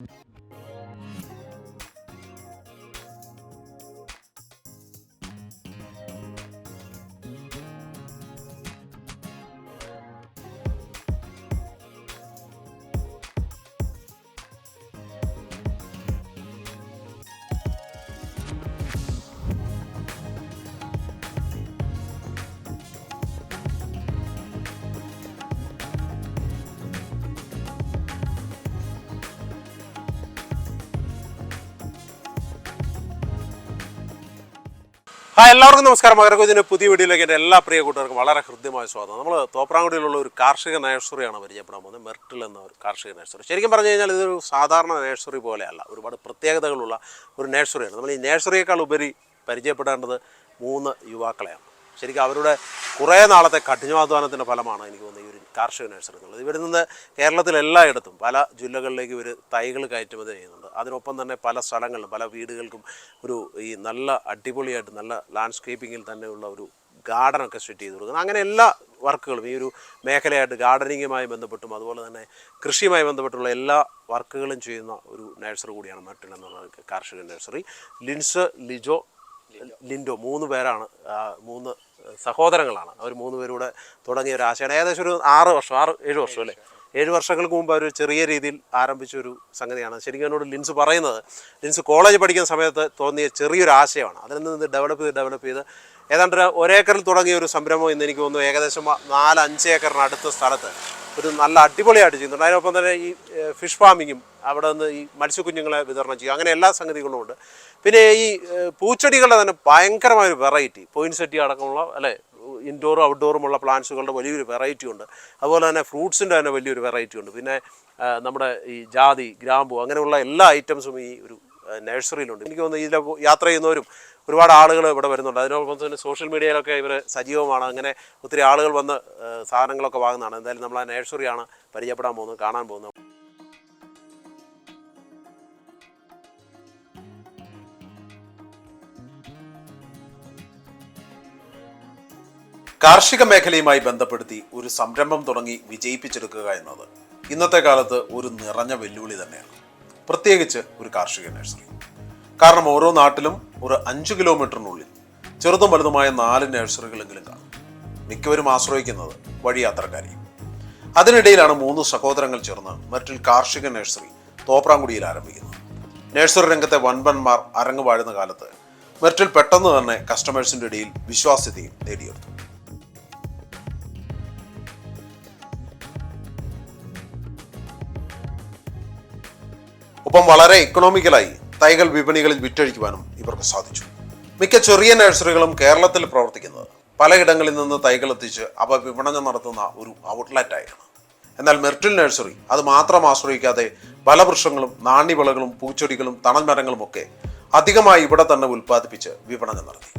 you hi എല്ലാവർക്കും നമസ്കാരം. മകരകുജിന്റെ പുതിയ വീഡിയോയിലേക്ക് എന്റെ എല്ലാ പ്രിയ കൂട്ടുകാർക്കും വളരെ ഹൃദ്യമായ സ്വാഗതം. നമ്മൾ തോപ്രാങ്കുടിയിലുള്ള ഒരു കാർഷിക നഴ്സറിയാണ് പരിചയപ്പെടാൻ പോകുന്നത്. മെർട്ടിൽ എന്ന ഒരു കാർഷിക നഴ്സറി. ശരിക്കും പറഞ്ഞു കഴിഞ്ഞാൽ ഇതൊരു സാധാരണ നഴ്സറി പോലെയല്ല. ഒരുപാട് പ്രത്യേകതകളുള്ള ഒരു നഴ്സറിയാണ്. നമ്മൾ ഈ നഴ്സറിയേക്കാൾ ഉപരി പരിചയപ്പെടേണ്ടത് മൂന്ന് യുവാക്കളെയാണ്. ശരിക്കും അവരുടെ കുറേ നാളത്തെ കഠിനാധ്വാനത്തിന്റെ ഫലമാണ് എനിക്ക് തോന്നുന്നത്. കാർഷിക നഴ്സറി എന്നുള്ളത് ഇവിടെ നിന്ന് കേരളത്തിലെല്ലായിടത്തും പല ജില്ലകളിലേക്ക് ഇവർ തൈകൾ കയറ്റുമതി ചെയ്യുന്നുണ്ട്. അതിനൊപ്പം തന്നെ പല സ്ഥലങ്ങളിലും പല വീടുകൾക്കും ഒരു ഈ നല്ല അടിപൊളിയായിട്ട് നല്ല ലാൻഡ്സ്കേപ്പിങ്ങിൽ തന്നെയുള്ള ഒരു ഗാർഡനൊക്കെ സെറ്റ് ചെയ്ത് കൊടുക്കുന്നത് അങ്ങനെ എല്ലാ വർക്കുകളും ഈ ഒരു മേഖലയായിട്ട് ഗാർഡനിങ്ങുമായി ബന്ധപ്പെട്ടും അതുപോലെ തന്നെ കൃഷിയുമായി ബന്ധപ്പെട്ടുള്ള എല്ലാ വർക്കുകളും ചെയ്യുന്ന ഒരു നഴ്സറി കൂടിയാണ് മട്ടിൽ എന്നുള്ള കാർഷിക നഴ്സറി. ലിൻസ് ലിജോ ലിൻഡോ മൂന്ന് പേരാണ് മൂന്ന് സഹോദരങ്ങളാണ്. അവർ മൂന്ന് പേരൂടെ തുടങ്ങിയ ഒരു ആശയമാണ്. ഏകദേശം ഒരു ആറ് വർഷം ആറ് ഏഴ് വർഷം അല്ലേ? ഏഴ് വർഷങ്ങൾക്ക് മുമ്പ് അവർ ചെറിയ രീതിയിൽ ആരംഭിച്ച ഒരു സംഗതിയാണ്. ശരിക്കും എന്നോട് ലിൻസ് പറയുന്നത് ലിൻസ് കോളേജ് പഠിക്കുന്ന സമയത്ത് തോന്നിയ ചെറിയൊരു ആശയമാണ്. അതിൽ നിന്ന് ഡെവലപ്പ് ചെയ്ത് ഡെവലപ്പ് ചെയ്ത് ഏതാണ്ട് ഒരു ഒരേക്കറിൽ തുടങ്ങിയ ഒരു സംരംഭം ഇന്ന് എനിക്ക് തോന്നുന്നു ഏകദേശം നാല് അഞ്ച് ഏക്കറിന് അടുത്ത സ്ഥലത്ത് ഒരു നല്ല അടിപൊളിയായിട്ട് ചെയ്യുന്നുണ്ട്. അതിനൊപ്പം തന്നെ ഈ ഫിഷ് ഫാമിങ്ങും അവിടെ നിന്ന് ഈ മത്സ്യക്കുഞ്ഞുങ്ങളെ വിതരണം ചെയ്യും. അങ്ങനെ എല്ലാ സംഗതികളും ഉണ്ട്. പിന്നെ ഈ പൂച്ചെടികളുടെ തന്നെ ഭയങ്കരമായ ഒരു വെറൈറ്റി പോയിൻസെറ്റി അടക്കമുള്ള അല്ലേ ഇൻഡോറും ഔട്ട്ഡോറുമുള്ള പ്ലാന്റ്സുകളുടെ വലിയൊരു വെറൈറ്റി ഉണ്ട്. അതുപോലെ തന്നെ ഫ്രൂട്ട്സിന്റെ തന്നെ വലിയൊരു വെറൈറ്റി ഉണ്ട്. പിന്നെ നമ്മുടെ ഈ ജാതി ഗ്രാമ്പു അങ്ങനെയുള്ള എല്ലാ ഐറ്റംസും ഈ ഒരു നഴ്സറിയിലുണ്ട് എനിക്ക് തോന്നുന്നു ഇതിലെ യാത്ര ചെയ്യുന്നവരും ഒരുപാട് ആളുകൾ ഇവിടെ വരുന്നുണ്ട്. അതിനോടൊപ്പം തന്നെ സോഷ്യൽ മീഡിയയിലൊക്കെ ഇവർ സജീവമാണ്. അങ്ങനെ ഒത്തിരി ആളുകൾ വന്ന് സാധനങ്ങളൊക്കെ വാങ്ങുന്നതാണ്. എന്തായാലും നമ്മൾ ആ നഴ്സറിയാണ് പരിചയപ്പെടാൻ പോകുന്നത് കാണാൻ പോകുന്നത്. കാർഷിക മേഖലയുമായി ബന്ധപ്പെടുത്തി ഒരു സംരംഭം തുടങ്ങി വിജയിപ്പിച്ചെടുക്കുക എന്നത് ഇന്നത്തെ കാലത്ത് ഒരു നിറഞ്ഞ വെല്ലുവിളി തന്നെയാണ്. പ്രത്യേകിച്ച് ഒരു കാർഷിക നഴ്സറി. കാരണം ഓരോ നാട്ടിലും ഒരു അഞ്ച് കിലോമീറ്ററിനുള്ളിൽ ചെറുതും വലുതുമായ നാല് നഴ്സറികളെങ്കിലും കാണും. മിക്കവരും ആശ്രയിക്കുന്നത് വഴിയാത്രക്കാരെയും. അതിനിടയിലാണ് മൂന്ന് സഹോദരങ്ങൾ ചേർന്ന് മറ്റിൽ കാർഷിക നഴ്സറി തോപ്രാങ്കുടിയിൽ ആരംഭിക്കുന്നത്. നഴ്സറി രംഗത്തെ വൻപന്മാർ അരങ്ങ് വാഴുന്ന കാലത്ത് മെർട്ടിൽ പെട്ടെന്ന് തന്നെ കസ്റ്റമേഴ്സിന്റെ ഇടയിൽ വിശ്വാസ്യതയും നേടിയെടുത്തു. ഒപ്പം വളരെ ഇക്കണോമിക്കലായി തൈകൾ വിപണികളിൽ വിറ്റഴിക്കുവാനും ഇവർക്ക് സാധിച്ചു. മിക്ക ചെറിയ നഴ്സറികളും കേരളത്തിൽ പ്രവർത്തിക്കുന്നത് പലയിടങ്ങളിൽ നിന്ന് തൈകൾ എത്തിച്ച് അവ വിപണനം നടത്തുന്ന ഒരു ഔട്ട്ലെറ്റായാണ് എന്നാൽ മെർട്ടിൽ നഴ്സറി അത് മാത്രം ആശ്രയിക്കാതെ ഫലവൃക്ഷങ്ങളും നാണ്യവിളകളും പൂച്ചെടികളും തണൽമരങ്ങളും ഒക്കെ അധികമായി ഇവിടെ തന്നെ ഉൽപ്പാദിപ്പിച്ച് വിപണനം നടത്തി.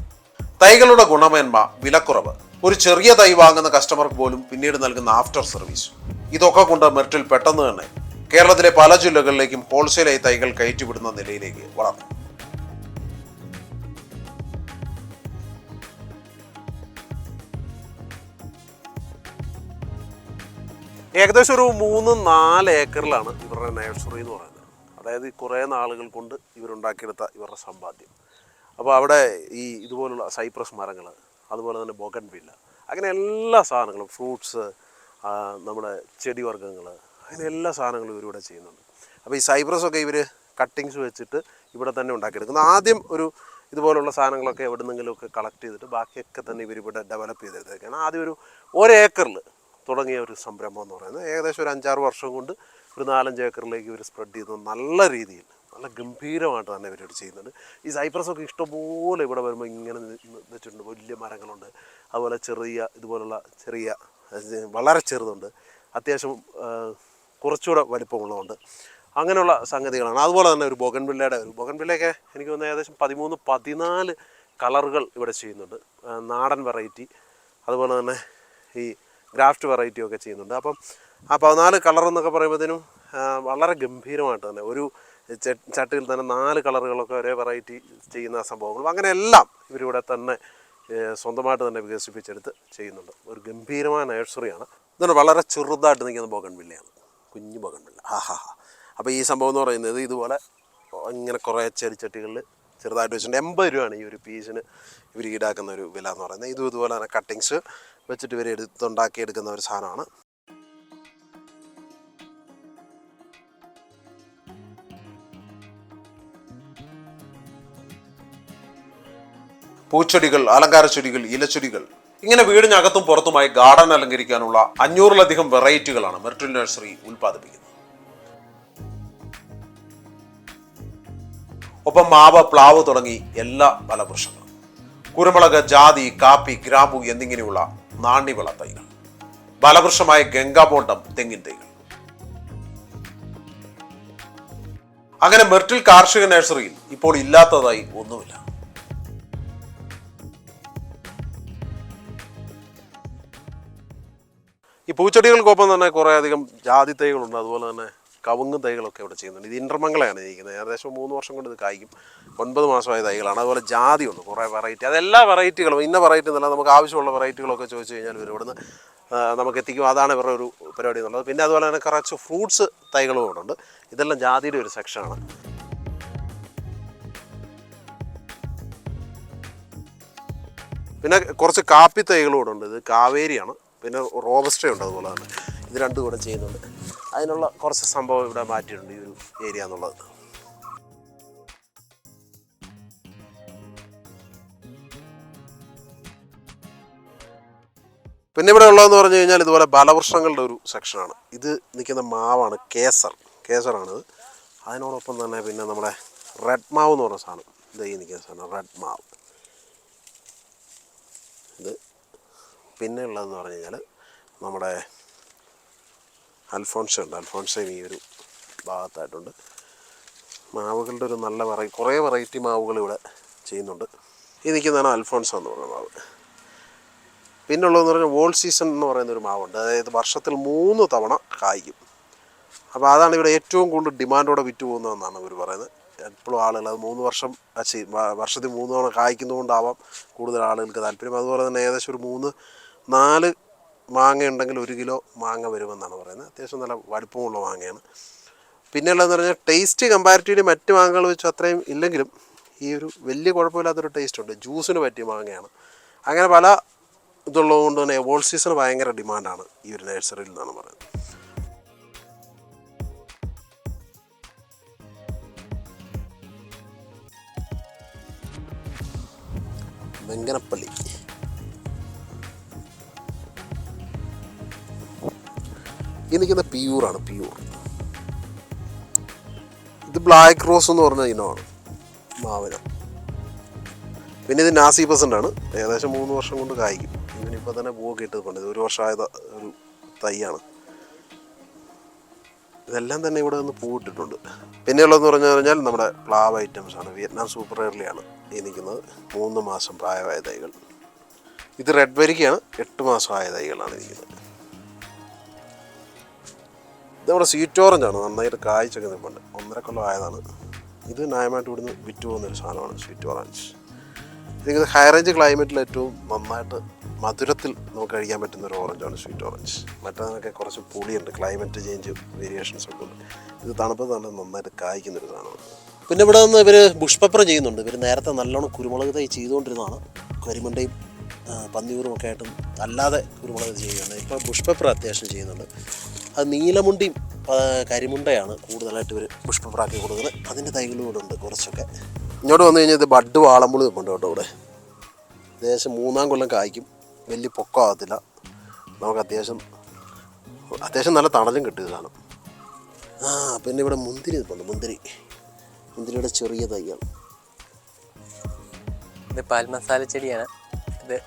തൈകളുടെ ഗുണമേന്മ വിലക്കുറവ് ഒരു ചെറിയ തൈ വാങ്ങുന്ന കസ്റ്റമർക്ക് പോലും പിന്നീട് നൽകുന്ന ആഫ്റ്റർ സർവീസ് ഇതൊക്കെ കൊണ്ട് മെർട്ടിൽ പെട്ടെന്ന് തന്നെ കേരളത്തിലെ പല ജില്ലകളിലേക്കും ഹോൾസെയിലായി തൈകൾ കയറ്റിവിടുന്ന നിലയിലേക്ക് വളർന്നു. ഏകദേശം ഒരു മൂന്ന് നാല് ഏക്കറിലാണ് ഇവരുടെ നഴ്സറി എന്ന് പറയുന്നത്. അതായത് കുറേ നാളുകൾ കൊണ്ട് ഇവരുണ്ടാക്കിയെടുത്ത ഇവരുടെ സമ്പാദ്യം. അപ്പോൾ അവിടെ ഈ ഇതുപോലുള്ള സൈപ്രസ് മരങ്ങൾ അതുപോലെ തന്നെ ബൊഗൻ വില്ല അങ്ങനെ എല്ലാ സാധനങ്ങളും ഫ്രൂട്ട്സ് നമ്മുടെ ചെടി വർഗങ്ങൾ അങ്ങനെ എല്ലാ സാധനങ്ങളും ഇവരിവിടെ ചെയ്യുന്നുണ്ട്. അപ്പോൾ ഈ സൈപ്രസ് ഒക്കെ ഇവർ കട്ടിങ്സ് വെച്ചിട്ട് ഇവിടെ തന്നെ ഉണ്ടാക്കിയെടുക്കുന്നു. ആദ്യം ഒരു ഇതുപോലുള്ള സാധനങ്ങളൊക്കെ എവിടെ നിന്നെങ്കിലുമൊക്കെ കളക്ട് ചെയ്തിട്ട് ബാക്കിയൊക്കെ തന്നെ ഇവരിവിടെ ഡെവലപ്പ് ചെയ്തെടുത്തേക്കാണ്. ആദ്യം ഒരു ഒരേക്കറിൽ തുടങ്ങിയ ഒരു സംരംഭം എന്ന് പറയുന്നത്. ഏകദേശം ഒരു അഞ്ചാറ് വർഷം കൊണ്ട് ഒരു നാലഞ്ച് ഏക്കറിലേക്ക് ഇവർ സ്പ്രെഡ് ചെയ്തു. നല്ല രീതിയിൽ നല്ല ഗംഭീരമായിട്ട് തന്നെ ഇവരോട് ചെയ്യുന്നുണ്ട്. ഈ സൈപ്രസ് ഒക്കെ ഇഷ്ടംപോലെ ഇവിടെ വരുമ്പോൾ ഇങ്ങനെ വെച്ചിട്ടുണ്ട് വലിയ മരങ്ങളുണ്ട്. അതുപോലെ ചെറിയ ഇതുപോലുള്ള ചെറിയ വളരെ ചെറുതുണ്ട്. അത്യാവശ്യം കുറച്ചുകൂടെ വലിപ്പമുള്ളതുണ്ട് അങ്ങനെയുള്ള സംഗതികളാണ്. അതുപോലെ തന്നെ ഒരു ബൊഗൻവില്ലയുടെ ഒരു ബൊഗൻവില്ലയൊക്കെ എനിക്ക് തോന്നുന്നത് ഏകദേശം പതിമൂന്ന് പതിനാല് കളറുകൾ ഇവിടെ ചെയ്യുന്നുണ്ട്. നാടൻ വെറൈറ്റി അതുപോലെ തന്നെ ഈ ഗ്രാഫ്റ്റ് വെറൈറ്റി ഒക്കെ ചെയ്യുന്നുണ്ട്. അപ്പം ആ പതിനാല് കളർ എന്നൊക്കെ പറയുമ്പോഴത്തേനും വളരെ ഗംഭീരമായിട്ട് തന്നെ ഒരു ചട്ടിയിൽ തന്നെ നാല് കളറുകളൊക്കെ ഒരേ വെറൈറ്റി ചെയ്യുന്ന സംഭവങ്ങൾ അങ്ങനെ എല്ലാം ഇവരിവിടെ തന്നെ സ്വന്തമായിട്ട് തന്നെ വികസിപ്പിച്ചെടുത്ത് ചെയ്യുന്നുണ്ട്. ഒരു ഗംഭീരമായ നഴ്സറിയാണ്. ഇതുകൊണ്ട് വളരെ ചെറുതായിട്ട് നിൽക്കുന്ന ബോഗൺവില്ലയാണ് കുഞ്ഞു ബോഗൺവില്ല ഹാ ഹാ ഹാ. അപ്പോൾ ഈ സംഭവം എന്ന് പറയുന്നത് ഇതുപോലെ ഇങ്ങനെ കുറേ ചെടിച്ചട്ടികളിൽ ചെറുതായിട്ട് വെച്ചിട്ടുണ്ട്. എൺപത് രൂപയാണ് ഈ ഒരു പീസിന് ഇവർ ഈടാക്കുന്ന ഒരു വില എന്ന് പറയുന്നത്. ഇതും ഇതുപോലെ തന്നെ കട്ടിങ്സ് വെച്ചിട്ട് ഇവർ എടുത്തുണ്ടാക്കി എടുക്കുന്ന ഒരു സാധനമാണ്. പൂച്ചെടികൾ അലങ്കാര ചെടികൾ ഇലച്ചെടികൾ ഇങ്ങനെ വീടിനകത്തും പുറത്തുമായി ഗാർഡൻ അലങ്കരിക്കാനുള്ള അഞ്ഞൂറിലധികം വെറൈറ്റികളാണ് മെർട്ടിൽ നഴ്സറി ഉൽപ്പാദിപ്പിക്കുന്നത്. ഒപ്പം മാവ് പ്ലാവ് തുടങ്ങി എല്ലാ ഫലവൃക്ഷങ്ങളും കുരുമുളക് ജാതി കാപ്പി ഗ്രാമ്പു എന്നിങ്ങനെയുള്ള നാണ്യവിള തൈകൾ. ഫലവൃക്ഷമായ ഗംഗാബോണ്ടം തെങ്ങിൻ തൈകൾ. അങ്ങനെ മെർട്ടിൽ കാർഷിക നഴ്സറിയിൽ ഇപ്പോൾ ഇല്ലാത്തതായി ഒന്നുമില്ല. ഈ പൂച്ചെടികൾക്കൊപ്പം തന്നെ കുറേ അധികം ജാതി തൈകളുണ്ട്. അതുപോലെ തന്നെ കവുങ്ങ് തൈകളൊക്കെ ഇവിടെ ചെയ്യുന്നുണ്ട്. ഇത് ഇന്റർമംഗളയാണ് ഇരിക്കുന്നത് ഏകദേശം മൂന്ന് വർഷം കൊണ്ട് ഇത് കായ്ക്കും. ഒൻപത് മാസമായ തൈകളാണ്. അതുപോലെ ജാതി ഉണ്ട്. കുറേ വെറൈറ്റി അതെല്ലാ വെറൈറ്റികളും ഇന്ന വെറൈറ്റി എന്നല്ല നമുക്ക് ആവശ്യമുള്ള വെറൈറ്റികളൊക്കെ ചോദിച്ചു കഴിഞ്ഞാൽ ഇവർ ഇവിടുന്ന് നമുക്ക് എത്തിക്കും. അതാണ് ഇവരുടെ ഒരു പരിപാടി എന്നുള്ളത്. പിന്നെ അതുപോലെ തന്നെ കുറച്ച് ഫ്രൂട്ട്സ് തൈകളും ഇവിടെ ഉണ്ട്. ഇതെല്ലാം ജാതിയുടെ ഒരു സെക്ഷനാണ് പിന്നെ കുറച്ച് കാപ്പി തൈകളും ഇവിടെ ഉണ്ട്. ഇത് കാവേരിയാണ്. പിന്നെ റോബസ്റ്റയുണ്ട് അതുപോലെ തന്നെ. ഇത് രണ്ടും കൂടെ ചെയ്യുന്നുണ്ട്. അതിനുള്ള കുറച്ച് സംഭവം ഇവിടെ മാറ്റിയിട്ടുണ്ട് ഈ ഒരു ഏരിയ എന്നുള്ളത്. പിന്നെ ഇവിടെ ഉള്ളതെന്ന് പറഞ്ഞു കഴിഞ്ഞാൽ ഇതുപോലെ ബലവൃക്ഷങ്ങളുടെ ഒരു സെക്ഷനാണ് ഇത് നിൽക്കുന്ന മാവാണ് കേസർ. കേസറാണിത്. അതിനോടൊപ്പം തന്നെ പിന്നെ നമ്മുടെ റെഡ് മാവ് എന്ന് പറഞ്ഞ സാധനം. ഇത് ഈ നിൽക്കുന്ന സാധനം റെഡ് മാവ്. ഇത് പിന്നെ ഉള്ളതെന്ന് പറഞ്ഞു കഴിഞ്ഞാൽ നമ്മുടെ അൽഫോൺസ ഉണ്ട്. അൽഫോൺസയും ഈ ഒരു ഭാഗത്തായിട്ടുണ്ട്. മാവുകളുടെ ഒരു നല്ല വെറൈ കുറേ വെറൈറ്റി മാവുകൾ ഇവിടെ ചെയ്യുന്നുണ്ട്. ഈ നിൽക്കുന്നതാണ് അൽഫോൺസ എന്ന് പറയുന്ന മാവ്. പിന്നെ ഉള്ളതെന്ന് പറഞ്ഞാൽ വോൾ സീസൺ എന്ന് പറയുന്ന ഒരു മാവുണ്ട്. അതായത് വർഷത്തിൽ മൂന്ന് തവണ കായ്ക്കും. അപ്പോൾ അതാണ് ഇവിടെ ഏറ്റവും കൂടുതൽ ഡിമാൻഡോടെ വിറ്റ് പോകുന്നതെന്നാണ് ഇവർ പറയുന്നത്. എപ്പോഴും ആളുകൾ അത് മൂന്ന് വർഷം വർഷത്തിൽ മൂന്ന് തവണ കായ്ക്കുന്നതുകൊണ്ടാവാം കൂടുതൽ ആളുകൾക്ക് താല്പര്യം. അതുപോലെ തന്നെ ഏകദേശം ഒരു മൂന്ന് നാല് മാങ്ങ ഉണ്ടെങ്കിൽ ഒരു കിലോ മാങ്ങ വരുമെന്നാണ് പറയുന്നത്. അത്യാവശ്യം നല്ല വലുപ്പമുള്ള മാങ്ങയാണ്. പിന്നെ ഉള്ളതെന്ന് പറഞ്ഞാൽ ടേസ്റ്റ് കമ്പാരിറ്റീവ്ലി മറ്റ് മാങ്ങകൾ വെച്ച് അത്രയും ഇല്ലെങ്കിലും ഈ ഒരു വലിയ കുഴപ്പമില്ലാത്തൊരു ടേസ്റ്റ് ഉണ്ട്. ജ്യൂസിന് പറ്റിയ മാങ്ങയാണ്. അങ്ങനെ പല ഇതുള്ളത് കൊണ്ട് തന്നെ ഓൾ സീസൺ ഭയങ്കര ഡിമാൻഡാണ് ഈ ഒരു നഴ്സറിയിൽ നിന്നാണ് പറയുന്നത്. വെങ്കനപ്പള്ളി. നിൽക്കുന്ന പിയൂറാണ് പിയൂർ. ഇത് ബ്ലാക്ക് റോസ് എന്ന് പറഞ്ഞ ഇനമാണ് മാവിന. പിന്നെ ഇത് നാസി പെർസെന്റ് ആണ്. ഏകദേശം മൂന്ന് വർഷം കൊണ്ട് കായ്ക്കും. ഇതിനിപ്പോൾ തന്നെ പൂവൊക്കെ ഇട്ടതുകൊണ്ട് ഇത് ഒരു വർഷമായ ഒരു തൈയാണ്. ഇതെല്ലാം തന്നെ ഇവിടെ നിന്ന് പൂവിട്ടിട്ടുണ്ട്. പിന്നെയുള്ളതെന്ന് പറഞ്ഞു കഴിഞ്ഞാൽ നമ്മുടെ പ്ലാവ് ഐറ്റംസ് ആണ്. വിയറ്റ്നാം സൂപ്പർ എയർലിയാണ് ഈ നിൽക്കുന്നത്. മൂന്ന് മാസം പ്രായമായ തൈകൾ. ഇത് റെഡ് വരിക്കയാണ് എട്ട് മാസമായ തൈകളാണ് ഇരിക്കുന്നത്. നമ്മുടെ സ്വീറ്റ് ഓറഞ്ച് ആണ് നന്നായിട്ട് കായ്ച്ചൊക്കെ നിൽപ്പുണ്ട് ഒന്നര കൊല്ലം ആയതാണ്. ഇത് ന്യായമായിട്ട് ഇവിടുന്ന് വിറ്റ് പോകുന്ന ഒരു സാധനമാണ് സ്വീറ്റ് ഓറഞ്ച് ഇത് ഹൈ റേഞ്ച് ക്ലൈമറ്റിൽ ഏറ്റവും നന്നായിട്ട് മധുരത്തിൽ നമുക്ക് കഴിക്കാൻ പറ്റുന്ന ഒരു ഓറഞ്ചാണ് സ്വീറ്റ് ഓറഞ്ച് മറ്റേതിനൊക്കെ കുറച്ച് പുളിയുണ്ട് ക്ലൈമറ്റ് ചേഞ്ച് വേരിയേഷൻസ് ഒക്കെ ഉണ്ട്. ഇത് തണുപ്പ് നല്ല നന്നായിട്ട് കായ്ക്കുന്ന ഒരു സാധനമാണ്. പിന്നെ ഇവിടെ നിന്ന് ഇവർ ബുഷ് പെപ്പർ ചെയ്യുന്നുണ്ട്. ഇവർ നേരത്തെ നല്ലോണം കുരുമുളക് തൈ ചെയ്തുകൊണ്ടിരുന്നതാണ്. കരിമണ്ടയും പന്നിയൂറും ഒക്കെ ആയിട്ടും അല്ലാതെ കുരുമുളക് ചെയ്യുകയാണ്. ഇപ്പോൾ ബുഷ് പെപ്പർ അത്യാവശ്യം ചെയ്യുന്നുണ്ട്. അത് നീലമുണ്ടിയും കരിമുണ്ടയാണ് കൂടുതലായിട്ട് ഇവർ പുഷ്പപ്രാക്കി കൊടുക്കുന്നത്. അതിന്റെ തൈകളും ഇവിടെ ഉണ്ട് കുറച്ചൊക്കെ. ഇങ്ങോട്ട് വന്നു കഴിഞ്ഞാൽ ഇത് ബഡ് വാളമ്പുളി ഉണ്ട് കേട്ടോ ഇവിടെ. ഏകദേശം മൂന്നാം കൊല്ലം കായ്ക്കും. വലിയ പൊക്കമാകത്തില്ല. നമുക്ക് അത്യാവശ്യം അത്യാവശ്യം നല്ല തണലും കിട്ടും ഇത് ആ പിന്നെ ഇവിടെ മുന്തിരി നിൽപ്പുണ്ട് മുന്തിരി. മുന്തിരിയുടെ ചെറിയ തൈകൾ ഇത് പാൽ മസാല ചെടിയാണ്. ഇത്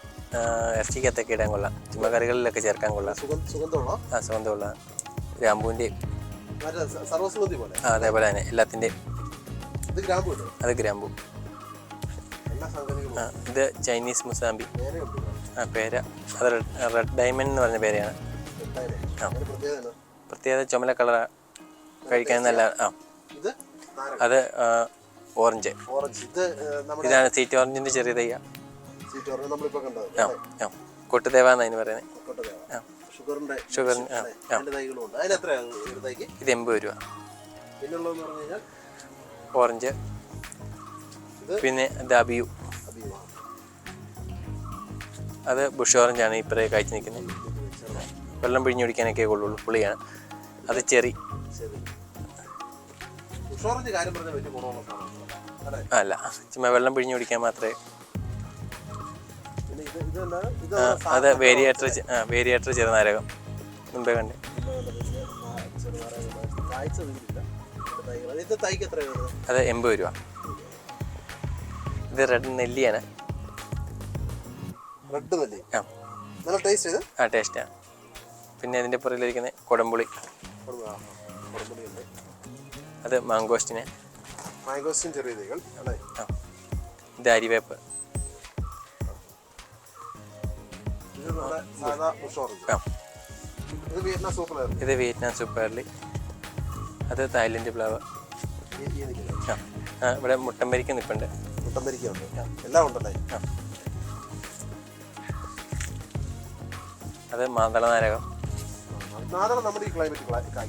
ഇറച്ചിക്കത്തൊക്കെ ഇടാൻ കൊള്ളാം. ചുമ്മാ കറികളിലൊക്കെ ചേർക്കാൻ കൊള്ളാം. സുഗന്ധ സുഗന്ധമുള്ള? ആ സുഗന്ധമുള്ള ഗ്രാമ്പൂവിന്റെയും മറ്റേ സ- സർവസുഗന്ധി പോലെ. ആ അതേപോലെ തന്നെ എല്ലാത്തിന്റെയും ഇത് ഗ്രാമ്പ് കിട്ടും അത് ഗ്രാമ്പൂ. ആ ഇത് ചൈനീസ് മുസാമ്പി. ആ പേര. അത് റെഡ് ഡയമണ്ട് എന്ന് പറഞ്ഞ പേരയാണ്. ആ. പ്രത്യേക പ്രത്യേകത ചുമല കളർ കഴിക്കാൻ നല്ല ആ. അത് ഓറഞ്ച്. ഇതാണ് സീറ്റ് ഓറഞ്ചിന്റെ ചെറിയ തയ്യ. ആ ആ. കൊട്ടുദേവ എന്നാണ് അതിന് പറയുന്നത് ആ. ഷുഗറിന്റെ ഒരു തൈക്ക് ഇത് എൺപത് രൂപ. പിന്നുള്ളതെന്ന് പറഞ്ഞു കഴിഞ്ഞാൽ? ഓറഞ്ച്. പിന്നെ ദബിയു അത് ബുഷ് ഓറഞ്ചാണ് ഇപ്പറേ കാഴ്ച നിൽക്കുന്നത്. വെള്ളം പിഴിഞ്ഞ് കുടിക്കാനൊക്കെ കൊള്ളുള്ളൂ പുളിയാണ്. അത് ചെറി. അല്ല ചുമ്മാ വെള്ളം പിഴിഞ്ഞ് കുടിക്കാൻ മാത്രമേ അത് വേരിയേറ്റർ വേരിയേറ്റർ ചെറുനാരകം. മുമ്പേ കണ്ട്? അത് എൺപത് രൂപ. ഇത് റെഡ് നെല്ലിയാണ്. റെഡ് നെല്ലി. ആ. നല്ല ടേസ്റ്റ് ഇത്? ആ ടേസ്റ്റാണ് പിന്നെ അതിന്റെ പുറകിലിരിക്കുന്ന കൊടംപുളി. അത് മാങ്കോസ്റ്റിന്. മാങ്കോസ്റ്റിൻ ചെറിയ തൈകൾ ഇത് അരിവേപ്പ്. ഇത് വിയറ്റ്നാം സൂപ്പർ ഇഡ്ലി അത് തായ്ലൻഡ് പ്ലാവ്. ആ. ഇവിടെ മുട്ടമ്പരിക്ക നിൽപ്പുണ്ട് മുട്ടമ്പരിക്കുണ്ട് എല്ലാം ഉണ്ടല്ലേ? ആ. അത് മാതള നാരകം.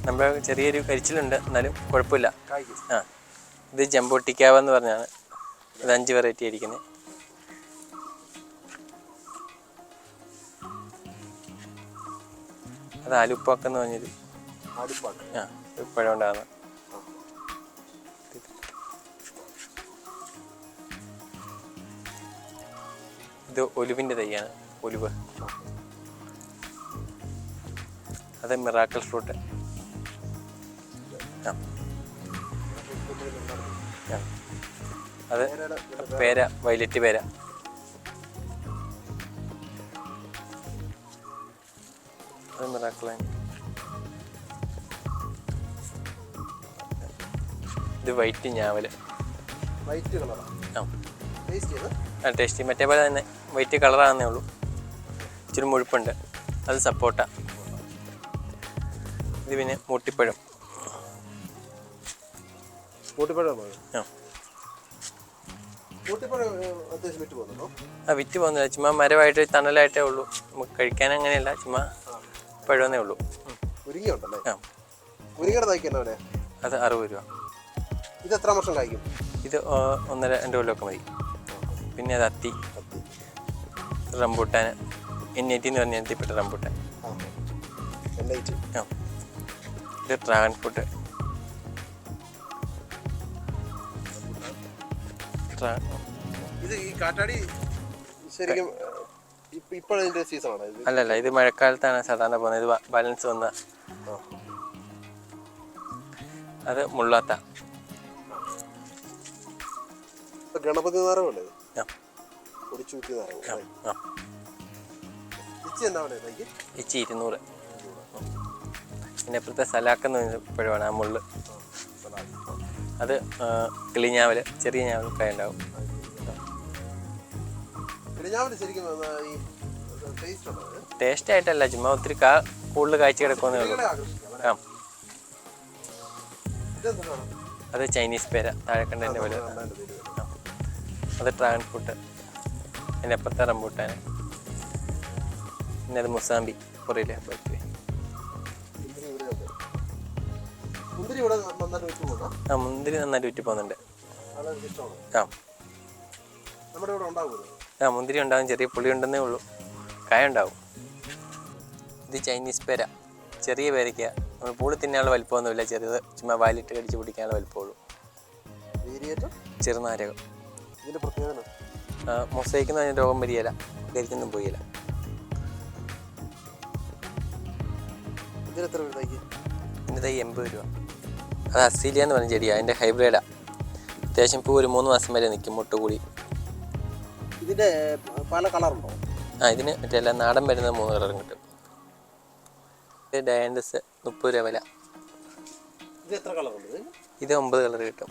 നമ്മുടെ ചെറിയൊരു കരിച്ചിലുണ്ട്. എന്നാലും കുഴപ്പമില്ല. ആ. ഇത് ജമ്പോട്ടിക്കാവ് എന്ന് പറഞ്ഞാണ്. ഇത് അഞ്ച് വെറൈറ്റി ആയിരിക്കുന്നത് അത് ആലുപ്പാക്ക് എന്ന് പറഞ്ഞൊരു ആ ഉണ്ടാകുന്ന ഇത് ഒലുവിന്റെ തൈയാണ് ഒലുവ്. അത് മിറാക്കൽ ഫ്രൂട്ട്. ആ. അത് പേര വയലറ്റ് പേര. അത് മിറാക്കിളാണ് ഇത് വൈറ്റ് ഞാവൽ വൈറ്റ് കളറാണ് ആ? ആ. ടേസ്റ്റി മറ്റേ പോലെ തന്നെ വൈറ്റ് കളറാണെന്നേ ഉള്ളൂ. ഇച്ചിരി മുഴുപ്പുണ്ട്. അത് സപ്പോട്ട ഇത് പിന്നെ മുട്ടിപ്പഴം. ആ വിറ്റ് പോകുന്നില്ല. ചുമ്മാ മരമായിട്ട് തണലായിട്ടേ ഉള്ളൂ. നമുക്ക് കഴിക്കാൻ അങ്ങനെയല്ല. ചുമ്മാ പഴമെന്നേ ഉള്ളൂ. മുരിങ്ങ ഉണ്ടല്ലേ ആ മുരിങ്ങയുടെ അത് അറുപത് രൂപ. ഇത് എത്ര വർഷം കായ്ക്കും? ഇത് ഒന്നര രണ്ട് കൊല്ലമൊക്കെ മതി. പിന്നെ അത് അത്തി. റംബൂട്ടാൻ. എൻ എയ്റ്റി എന്ന് പറഞ്ഞ എത്തിപ്പെട്ട റംബൂട്ടാൻ. ഐ ടി ആ. ഇത് ഡ്രാഗൺ ഫ്രൂട്ട്. ഇത് ഈ കാറ്റാടി ശരിക്കും ഇപ്പം ഇപ്പോഴതിന്റെ സീസണാണ് ഇത് അല്ലല്ല ഇത് മഴക്കാലത്താണ് സാധാരണ പോകുന്നത്. ഇത് ബ- ബാലൻസ് വന്ന അത് മുള്ളാത്ത. ഇപ്പൊ ഗണപതി നാരകമല്ലേ ഇത് ആ പൊടിച്ചൂറ്റി നാരകം ആ ആ. ഇച്ചി എന്നാ ഇരുന്നൂറ്. പിന്നെ അപ്പുറത്തെ സലാക്കെന്ന് പഴമാണ് ആ മുള്ള്. അത് ആ, കിളിഞ്ഞാവൽ ചെറിയ ഞാവൽ കായ ഉണ്ടാവും. ഞാൻ ശരിക്കും ഈ ടേസ്റ്റ് ആയിട്ടല്ല ചുമ്മാ ഒത്തിരി കാ കൂടുതൽ കാഴ്ച കിടക്കുമെന്നേ ഉള്ളൂ. ആ. ഇതെന്താണ് അത് ചൈനീസ് പേര താഴെ കണ്ടതിന്റെ പോലെ. അത് ഡ്രാഗൺ ഫ്രൂട്ട് പിന്നെ അപ്പുറത്തെ റംബൂട്ടാൻ. പിന്നെ അത് മുസാമ്പി പുറയിലെ പോയിട്ട് ആ മുന്തിരി നന്നായിട്ട് വിറ്റ് പോകുന്നുണ്ട്. ആ. നമ്മുടെ ഇവിടെ ഉണ്ടാകുമല്ലോ ആ മുന്തിരി ഉണ്ടാവും ചെറിയ പുളി ഉണ്ടെന്നേ ഉള്ളൂ. കായ ഉണ്ടാവും. ഇത് ചൈനീസ് പേര. ചെറിയ പേരയ്ക്ക. നമ്മൾ പൂളി തിന്നാനുള്ള വലിപ്പമൊന്നുമില്ല. ചെറുത് ചുമ്മാ വാലിട്ട് കടിച്ച് പിടിക്കാനുള്ള വലിപ്പമുള്ളൂ. ചെറുനാരകം. ഇതിന്റെ പ്രത്യേകത? രോഗം വരികയില്ല. കരിക്കൊന്നും പോയില്ല പിന്നെ തൈ എൺപത് രൂപ. അത് അസീലിയ എന്ന് പറഞ്ഞ ചെടിയാണ് അതിന്റെ ഹൈബ്രിഡാണ് അത്യാവശ്യം ഇപ്പോൾ ഒരു മൂന്ന് മാസം വരെ നിൽക്കും മുട്ട കൂടി ഇതിന്റെ പല കളറുണ്ടോ? ആ ഇതിന് മറ്റേ എല്ലാം നാടൻ വരുന്ന മൂന്ന് കളറും കിട്ടും. ഡയൻഡസ് മുപ്പത് രൂപ വില. ഇത് എത്ര കളറുണ്ട് ഇത്? ഇത് ഒമ്പത് കളർ കിട്ടും.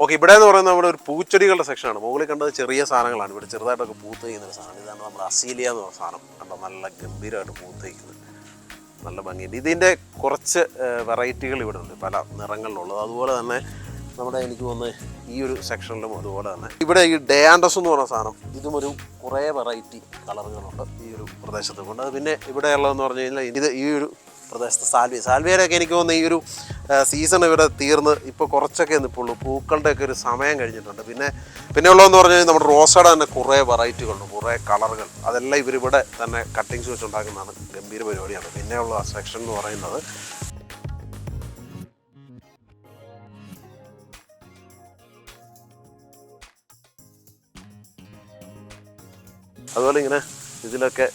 ഓക്കെ ഇവിടെ എന്ന് പറയുന്നത് നമ്മുടെ ഒരു പൂച്ചെടികളുടെ സെക്ഷനാണ് മുകളിൽ കണ്ടത് ചെറിയ സാധനങ്ങളാണ്. ഇവിടെ ചെറുതായിട്ടൊക്കെ പൂത്ത് ചെയ്യുന്ന ഒരു സാധനം. ഇതാണ് നമ്മുടെ അസീലിയ എന്ന് പറഞ്ഞ സാധനം. കണ്ടോ? നല്ല ഗംഭീരമായിട്ട് പൂത്ത് വയ്ക്കുന്നത് നല്ല ഭംഗിയുണ്ട്. ഇതിന്റെ കുറച്ച് വെറൈറ്റികൾ ഇവിടെ ഉണ്ട് പല നിറങ്ങളിലുള്ളത്. അതുപോലെ തന്നെ നമ്മുടെ എനിക്ക് തോന്നുന്നത് ഈ ഒരു സെക്ഷനിലും അതുപോലെ തന്നെ. ഇവിടെ ഈ ഡയാൻഡസ് എന്ന് പറഞ്ഞ സാധനം ഇതും ഒരു കുറേ വെറൈറ്റി കളറുകളുണ്ട് ഈ ഒരു പ്രദേശത്ത്. കൊണ്ട് പിന്നെ ഇവിടെയുള്ളതെന്ന് പറഞ്ഞു കഴിഞ്ഞാൽ ഇത് ഈ ഒരു പ്രദേശത്ത് സാൽവിയ സാൽവിയയിലൊക്കെ എനിക്ക് തോന്നുന്നു ഈ ഒരു സീസൺ ഇവിടെ തീർന്ന് ഇപ്പോൾ കുറച്ചൊക്കെ നിൽപ്പുള്ളൂ പൂക്കളുടെ ഒക്കെ ഒരു സമയം കഴിഞ്ഞിട്ടുണ്ട്. പിന്നെ പിന്നെ ഉള്ളതെന്ന് പറഞ്ഞു കഴിഞ്ഞാൽ നമ്മുടെ റോസയുടെ തന്നെ കുറേ വെറൈറ്റികളുണ്ട് കുറേ കളറുകൾ. അതെല്ലാം ഇവരിവിടെ തന്നെ കട്ടിങ്സ് വെച്ച് ഉണ്ടാക്കുന്നതാണ് ഗംഭീര പരിപാടിയാണ്. പിന്നെയുള്ള സെക്ഷൻ എന്ന് പറയുന്നത് അതുപോലെ ഇങ്ങനെ ഇതിലൊക്കെ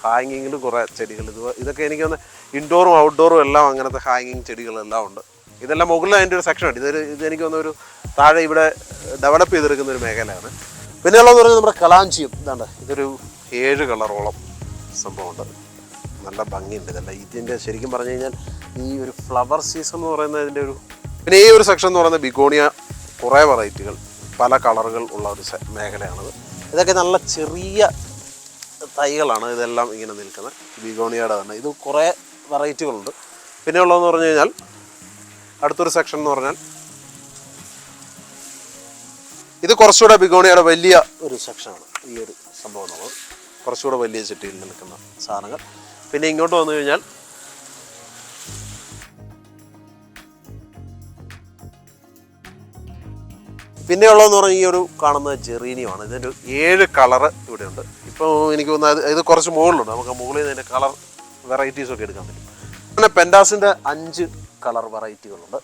ഹാങ്ങിങ്ങിലും കുറേ ചെടികൾ. ഇത് ഇതൊക്കെ എനിക്ക് തോന്നുന്നു ഇൻഡോറും ഔട്ട്ഡോറും എല്ലാം അങ്ങനത്തെ ഹാങ്ങിങ് ചെടികളെല്ലാം ഉണ്ട്. ഇതെല്ലാം മുകളിൽ അതിന്റെ ഒരു സെക്ഷൻ ഉണ്ട്. ഇതൊരു ഇത് എനിക്ക് തോന്നുന്നൊരു താഴെ ഇവിടെ ഡെവലപ്പ് ചെയ്തെടുക്കുന്ന ഒരു മേഖലയാണ്. പിന്നെ ഉള്ളതെന്ന് പറഞ്ഞാൽ നമ്മുടെ കലാഞ്ചിയും. ഇതാണ്ട് ഇതൊരു ഏഴ് കളറോളം സംഭവമുണ്ട്. നല്ല ഭംഗിയുണ്ട്. ഇതല്ല ഇതിന്റെ ശരിക്കും പറഞ്ഞു കഴിഞ്ഞാൽ ഈ ഒരു ഫ്ലവർ സീസൺ എന്ന് പറയുന്ന ഇതിന്റെ ഒരു പിന്നെ ഈ ഒരു സെക്ഷൻ എന്ന് പറയുന്നത് ബിഗോണിയ കുറേ വെറൈറ്റികൾ പല കളറുകൾ ഉള്ള ഒരു മേഖലയാണത്. ഇതൊക്കെ നല്ല ചെറിയ തൈകളാണ് ഇതെല്ലാം ഇങ്ങനെ നിൽക്കുന്നത്. ബിഗോണിയയുടെ തന്നെ. ഇത് കുറേ വെറൈറ്റികളുണ്ട്. പിന്നെ ഉള്ളതെന്ന് പറഞ്ഞു കഴിഞ്ഞാൽ അടുത്തൊരു സെക്ഷൻ എന്ന് പറഞ്ഞാൽ ഇത് കുറച്ചുകൂടെ ബിഗോണിയുടെ വലിയ ഒരു സെക്ഷനാണ് ഈ ഒരു സംഭവം നമ്മൾ കുറച്ചുകൂടെ വലിയ ചെട്ടിയിൽ നിൽക്കുന്ന സാധനങ്ങൾ. പിന്നെ ഇങ്ങോട്ട് വന്നു കഴിഞ്ഞാൽ പിന്നെ ഉള്ളതെന്ന് പറഞ്ഞാൽ ഈ ഒരു കാണുന്നത് ജെറീനിയമാണ്. ഇതിന്റെ ഏഴ് കളറ് ഇവിടെയുണ്ട്. ഇപ്പോൾ എനിക്ക് തോന്നുന്നത് ഇത് കുറച്ച് മുകളിലുണ്ട്. നമുക്ക് മുകളിൽ നിന്ന് കളർ വെറൈറ്റീസ് ഒക്കെ എടുക്കാൻ പറ്റും. പിന്നെ പെൻഡാസിന്റെ അഞ്ച് കളർ വെറൈറ്റികളുണ്ട്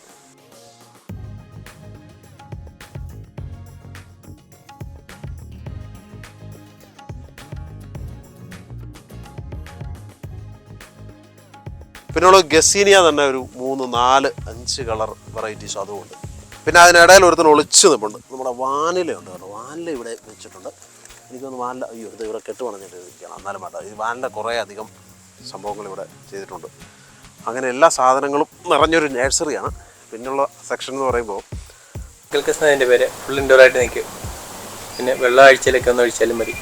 പിന്നെ ഉള്ളത് ഗസീനിയ തന്നെ ഒരു മൂന്ന് നാല് അഞ്ച് കളർ വെറൈറ്റീസ് അതുമുണ്ട് പിന്നെ അതിനിടയിൽ ഒരുത്തൻ ഒളിച്ച് നിൽപ്പുണ്ട് നമ്മുടെ വാനിലയുണ്ട് കേട്ടോ. വാനില ഇവിടെ വെച്ചിട്ടുണ്ട്. എനിക്കൊന്ന് വാനില അയ്യോ ഇത് ഇവിടെ കെട്ട് ഇരിക്കുകയാണ് എന്നാലും വേണ്ട. ഈ വാനില കുറേ അധികം സംഭവങ്ങൾ ഇവിടെ ചെയ്തിട്ടുണ്ട്. അങ്ങനെ എല്ലാ സാധനങ്ങളും നിറഞ്ഞൊരു നേഴ്സറിയാണ്. പിന്നുള്ള സെക്ഷൻ എന്ന് പറയുമ്പോൾ കിൽക്കസ് എന്റെ പേര്. ഫുൾ ഇൻഡോർ ആയിട്ട് നിൽക്കും പിന്നെ വെള്ളം ആഴ്ചയിലൊക്കെ ഒന്ന് ഒഴിച്ചാലും മതി.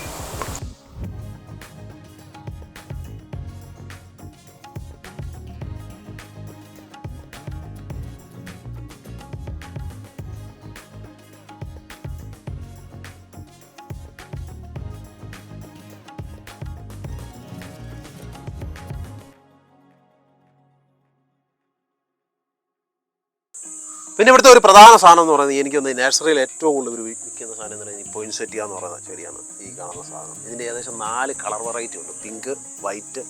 പിന്നെ ഇവിടുത്തെ ഒരു പ്രധാന സാധനം എന്ന് പറയുന്നത് എനിക്കൊന്ന് നഴ്സറിയിൽ ഏറ്റവും കൂടുതൽ ഒരു വിൽക്കുന്ന സാധനം എന്ന് പറയുന്നത് പോയിന്റ് പോയിൻസെറ്റിയ എന്ന് പറയുന്ന ചെടിയാണ് ഈ കാണുന്ന സാധനം. ഇതിന്റെ ഏകദേശം നാല് കളർ വെറൈറ്റി ഉണ്ട്. പിങ്ക് വൈറ്റ്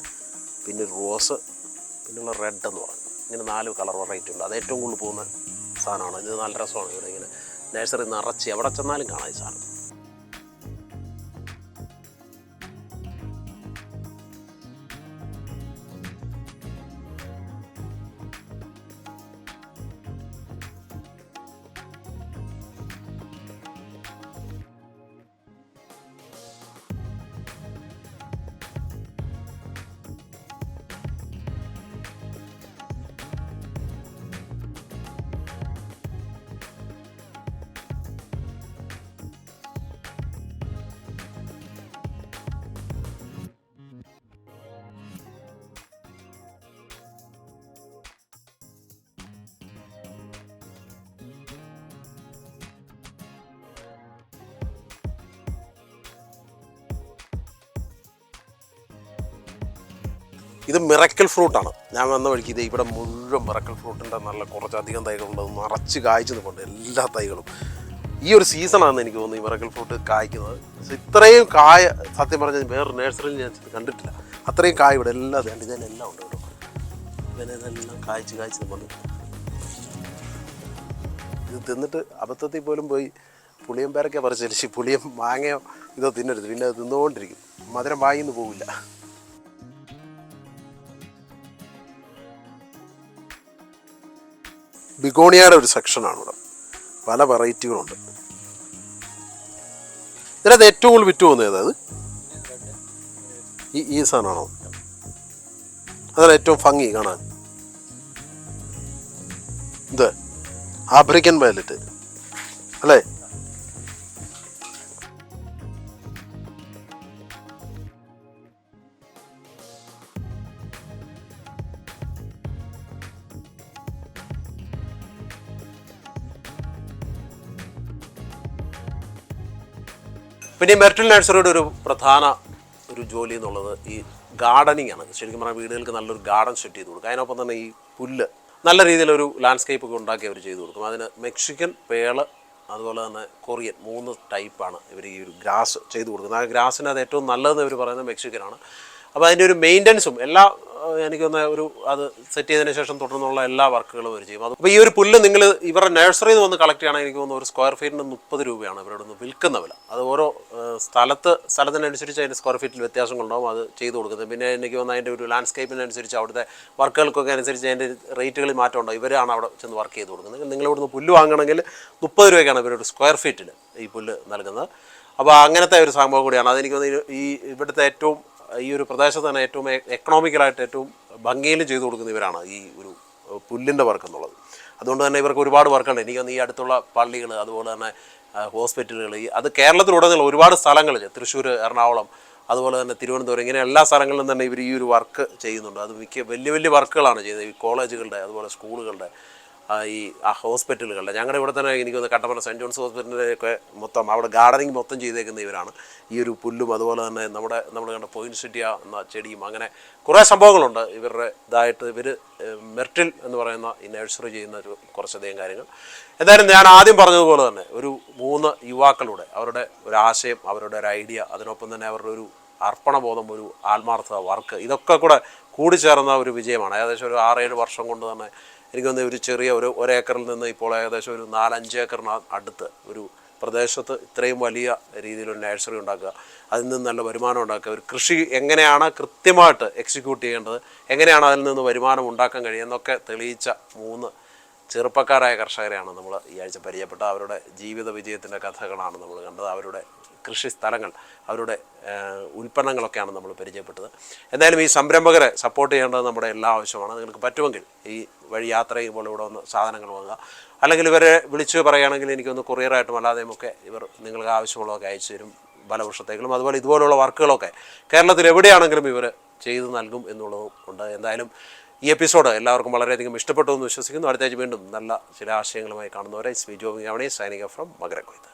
പിന്നെ റോസ് പിന്നെയുള്ള റെഡ് എന്ന് പറയും. ഇങ്ങനെ നാല് കളർ വെറൈറ്റി ഉണ്ട്. അത് ഏറ്റവും കൂടുതൽ പോകുന്ന സാധനമാണ്. ഇത് നല്ല രസമാണ് ഇവിടെ ഇങ്ങനെ നഴ്സറി നിറച്ച് എവിടെ ചെന്നാലും കാണാം ഈ സാധനം. ഇത് മിറക്കൽ ഫ്രൂട്ടാണ്. ഞാൻ വന്ന വഴിക്ക് ഇത് ഇവിടെ മുഴുവൻ മിറക്കൽ ഫ്രൂട്ടിന്റെ നല്ല കുറച്ചധികം തൈകളുണ്ട് നിറച്ച് കായ്ച്ചു നിൽപ്പുണ്ട് എല്ലാ തൈകളും. ഈ ഒരു സീസണാണെന്ന് എനിക്ക് തോന്നുന്നു ഈ മിറക്കൽ ഫ്രൂട്ട് കായ്ക്കുന്നത്. ഇത്രയും കായ സത്യം പറഞ്ഞാൽ വേറെ നേഴ്സറിയിൽ ഞാൻ കണ്ടിട്ടില്ല. അത്രയും കായ ഇവിടെ എല്ലാം വേണ്ട ഇതിനെല്ലാം ഉണ്ട് കേട്ടോ. ഇതിനെല്ലാം കായ്ച്ച് കായ്ച്ച് നിൽപ്പുണ്ട് ഇത് തിന്നിട്ട് അബദ്ധത്തിൽ പോലും പോയി. പുളിയം പേരൊക്കെ പറിച്ചു പുളിയം മാങ്ങയോ ഇതോ തിന്നരുത്. പിന്നെ അത് തിന്നുകൊണ്ടിരിക്കും. മധുരം വാങ്ങിന്ന് പോവില്ല. ബിഗോണിയയുടെ ഒരു സെക്ഷനാണ് ഇവിടെ പല വെറൈറ്റികളുണ്ട്. ഇതിനകത്ത് ഏറ്റവും കൂടുതൽ വിറ്റ് പോകുന്നത് ഏതാ ഈ ഈ സാധനമാണോ? അതാണ് ഏറ്റവും ഭംഗി കാണാൻ. ഇത് ആഫ്രിക്കൻ വയലറ്റ്. അല്ലേ? പിന്നെ മെർട്ടിൽ നഴ്സറിയുടെ ഒരു പ്രധാന ഒരു ജോലി എന്നുള്ളത് ഈ ഗാർഡനിങ് ആണ്. ശരിക്കും പറഞ്ഞാൽ വീടുകൾക്ക് നല്ലൊരു ഗാർഡൻ സെറ്റ് ചെയ്ത് കൊടുക്കും. അതിനൊപ്പം തന്നെ ഈ പുല്ല് നല്ല രീതിയിലൊരു ലാൻഡ്സ്കേപ്പ് ഒക്കെ ഉണ്ടാക്കി അവർ ചെയ്തു കൊടുക്കും. അതിന് മെക്സിക്കൻ പേൾ അതുപോലെ തന്നെ കൊറിയൻ മൂന്ന് ടൈപ്പാണ് ഇവർ ഈ ഒരു ഗ്രാസ് ചെയ്തു കൊടുക്കുന്നത്. ആ ഗ്രാസിനകത്ത് ഏറ്റവും നല്ലതെന്ന് ഇവർ പറയുന്നത് മെക്സിക്കനാണ്. അപ്പോൾ അതിന്റെ ഒരു മെയിന്റനൻസും എല്ലാ ഏഹ്, എനിക്ക് തോന്നുന്ന ഒരു അത് സെറ്റ് ചെയ്തതിന് ശേഷം തുടർന്നുള്ള എല്ലാ വർക്കുകളും അവർ ചെയ്യും. അത് അപ്പോൾ ഈ ഒരു പുല്ല് നിങ്ങൾ ഇവരുടെ നഴ്സറിയിൽ നിന്ന് വന്ന് കളക്ട് ചെയ്യണമെങ്കിൽ എനിക്ക് തോന്നുന്നു ഒരു സ്ക്വയർ ഫീറ്റിന് മുപ്പത് രൂപയാണ് ഇവരോട് നിന്ന് വിൽക്കുന്ന വില. അത് ഓരോ സ്ഥലത്ത് സ്ഥലത്തിനനുസരിച്ച് അതിന്റെ സ്ക്വയർ ഫീറ്റിൽ വ്യത്യാസങ്ങളുണ്ടാവും അത് ചെയ്തു കൊടുക്കുന്നത്. പിന്നെ എനിക്ക് തോന്നുന്നു അതിന്റെ ഒരു ലാൻഡ്സ്കേപ്പിനനുസരിച്ച് അവിടുത്തെ വർക്കുകൾക്കൊക്കെ അനുസരിച്ച് അതിന്റെ റേറ്റുകളിൽ മാറ്റം ഉണ്ടാവും. ഇവരാണ് അവിടെ ചെന്ന് വർക്ക് ചെയ്ത് കൊടുക്കുന്നത്. നിങ്ങൾ ഇവിടുന്ന് പുല്ല് വാങ്ങണമെങ്കിൽ മുപ്പത് രൂപയ്ക്കാണ് ഇവരൊരു സ്ക്വയർ ഫീറ്റിൽ ഈ പുല്ല് നൽകുന്നത്. അപ്പോൾ അങ്ങനത്തെ ഒരു സംഭവം കൂടിയാണ്. അതെനിക്ക് ഈ ഇവിടുത്തെ ഏറ്റവും ഈ ഒരു പ്രദേശത്ത് തന്നെ ഏറ്റവും എക്കണോമിക്കലായിട്ട് ഏറ്റവും ഭംഗിയിൽ ചെയ്തു കൊടുക്കുന്ന ഇവരാണ് ഈ ഒരു പുല്ലിന്റെ വർക്ക് എന്നുള്ളത്. അതുകൊണ്ട് തന്നെ ഇവർക്ക് ഒരുപാട് വർക്കുണ്ട്. എനിക്ക് ഈ അടുത്തുള്ള പള്ളികൾ അതുപോലെ തന്നെ ഹോസ്പിറ്റലുകൾ അത് കേരളത്തിലുടനീളം ഒരുപാട് സ്ഥലങ്ങളിൽ തൃശ്ശൂർ എറണാകുളം അതുപോലെ തന്നെ തിരുവനന്തപുരം ഇങ്ങനെ എല്ലാ സ്ഥലങ്ങളിലും തന്നെ ഇവർ ഈ ഒരു വർക്ക് ചെയ്യുന്നുണ്ട്. അത് മിക്ക വലിയ വലിയ വർക്കുകളാണ് ചെയ്യുന്നത്. ഈ കോളേജുകളുടെ അതുപോലെ സ്കൂളുകളുടെ ഈ ആ ഹോസ്പിറ്റലുകളുടെ ഞങ്ങളുടെ ഇവിടെ തന്നെ എനിക്ക് തോന്നുന്നു കട്ടപ്പന സെന്റ് ജോൺസ് ഹോസ്പിറ്റലിന്റെയൊക്കെ മൊത്തം അവിടെ ഗാർഡനിങ് മൊത്തം ചെയ്തേക്കുന്ന ഇവരാണ്. ഈ ഒരു പുല്ലും അതുപോലെ തന്നെ നമ്മുടെ നമ്മൾ കണ്ട പോയിൻസിറ്റിയ എന്ന ചെടിയും അങ്ങനെ കുറേ സംഭവങ്ങളുണ്ട്. ഇവരുടെ ഇതായിട്ട് ഇവർ മെർട്ടിൽ എന്ന് പറയുന്ന ഈ നഴ്സറി ചെയ്യുന്ന ഒരു കുറച്ചധികം കാര്യങ്ങൾ. എന്തായാലും ഞാൻ ആദ്യം പറഞ്ഞതുപോലെ തന്നെ ഒരു മൂന്ന് യുവാക്കളുടെ അവരുടെ ഒരു ആശയം അവരുടെ ഒരു ഐഡിയ അതിനൊപ്പം തന്നെ അവരുടെ ഒരു അർപ്പണബോധം ഒരു ആത്മാർത്ഥത വർക്ക് ഇതൊക്കെ കൂടെ കൂടിച്ചേർന്ന ഒരു വിജയമാണ്. ഏകദേശം ഒരു ആറേഴ് വർഷം കൊണ്ട് തന്നെ എനിക്ക് തോന്നുന്നത് ഒരു ചെറിയ ഒരു ഒരേക്കറിൽ നിന്ന് ഇപ്പോൾ ഏകദേശം ഒരു നാലഞ്ച് ഏക്കറിന് അടുത്ത് ഒരു പ്രദേശത്ത് ഇത്രയും വലിയ രീതിയിലൊരു നഴ്സറി ഉണ്ടാക്കുക. അതിൽ നിന്ന് നല്ല വരുമാനം ഉണ്ടാക്കുക. ഒരു കൃഷി എങ്ങനെയാണ് കൃത്യമായിട്ട് എക്സിക്യൂട്ട് ചെയ്യേണ്ടത്? എങ്ങനെയാണ് അതിൽ നിന്ന് വരുമാനം ഉണ്ടാക്കാൻ കഴിയുക? എന്നൊക്കെ തെളിയിച്ച മൂന്ന് ചെറുപ്പക്കാരായ കർഷകരെയാണ് നമ്മൾ ഈ ആഴ്ച പരിചയപ്പെട്ട അവരുടെ ജീവിത വിജയത്തിന്റെ കഥകളാണ് നമ്മൾ കണ്ടത്. അവരുടെ കൃഷി സ്ഥലങ്ങൾ അവരുടെ ഉൽപ്പന്നങ്ങളൊക്കെയാണ് നമ്മൾ പരിചയപ്പെട്ടത്. എന്തായാലും ഈ സംരംഭകരെ സപ്പോർട്ട് ചെയ്യേണ്ടത് നമ്മുടെ എല്ലാ ആവശ്യമാണ്. നിങ്ങൾക്ക് പറ്റുമെങ്കിൽ ഈ വഴി യാത്ര ചെയ്യുമ്പോൾ ഇവിടെ ഒന്ന് സാധനങ്ങൾ വാങ്ങുക. അല്ലെങ്കിൽ ഇവരെ വിളിച്ച് പറയുകയാണെങ്കിൽ എനിക്കൊന്ന് കൊറിയറായിട്ടും അല്ലാതെയും ഒക്കെ ഇവർ നിങ്ങൾക്ക് ആവശ്യമുള്ളതൊക്കെ അയച്ചു തരും പല വർഷത്തേക്കും അതുപോലെ ഇതുപോലുള്ള വർക്കുകളൊക്കെ കേരളത്തിൽ എവിടെയാണെങ്കിലും ഇവർ ചെയ്തു നൽകും എന്നുള്ളതും ഉണ്ട്. എന്തായാലും ഈ എപ്പിസോഡ് എല്ലാവർക്കും വളരെയധികം ഇഷ്ടപ്പെട്ടു എന്ന് വിശ്വസിക്കുന്നു. അടുത്ത ആഴ്ച വീണ്ടും നല്ല ചില ആശയങ്ങളുമായി കാണുന്നവരെ. സ്പീ ജോബിങ് അവിടെ സൈനിക ഫ്രം മകരക്കൊയ്ത്ത്